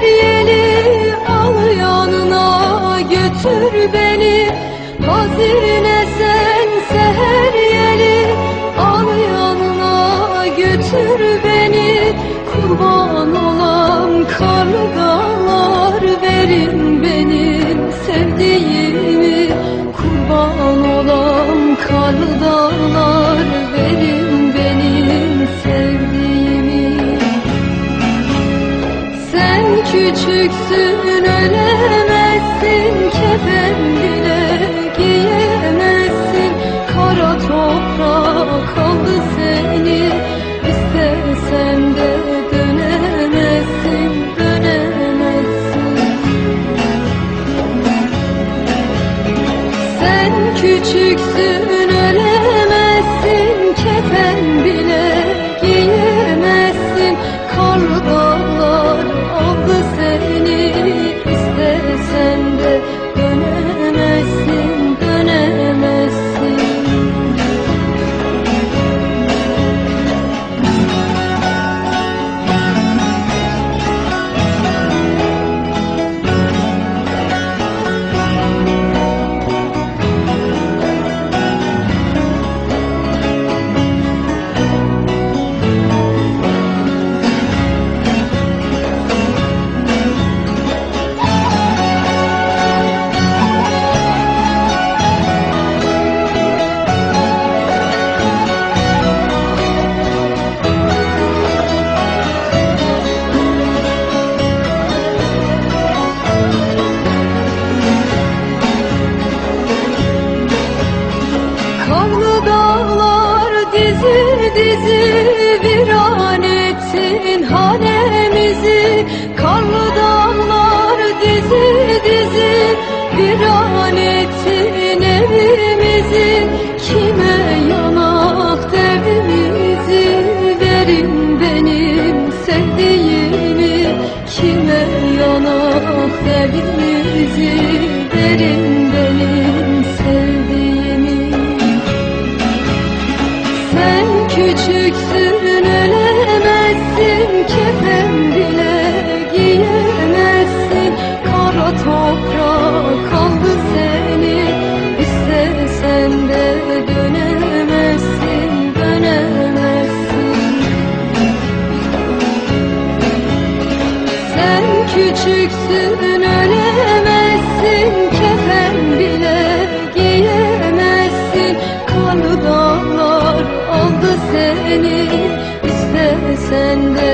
Deryeli al yanına götür beni. Hazine sen küçüksün ölemezsin kefendine giye Kanlı dağlar dizi dizi viran ettin hanemizi. Karlı dağlar dizi dizi viran ettin evimizi. Kime yanak devimizi verin benim sevdiğimi. Kime yanak devimizi küçüksün ölemezsin kefen bile giyemezsin. Kanı dağlar aldı seni istesen de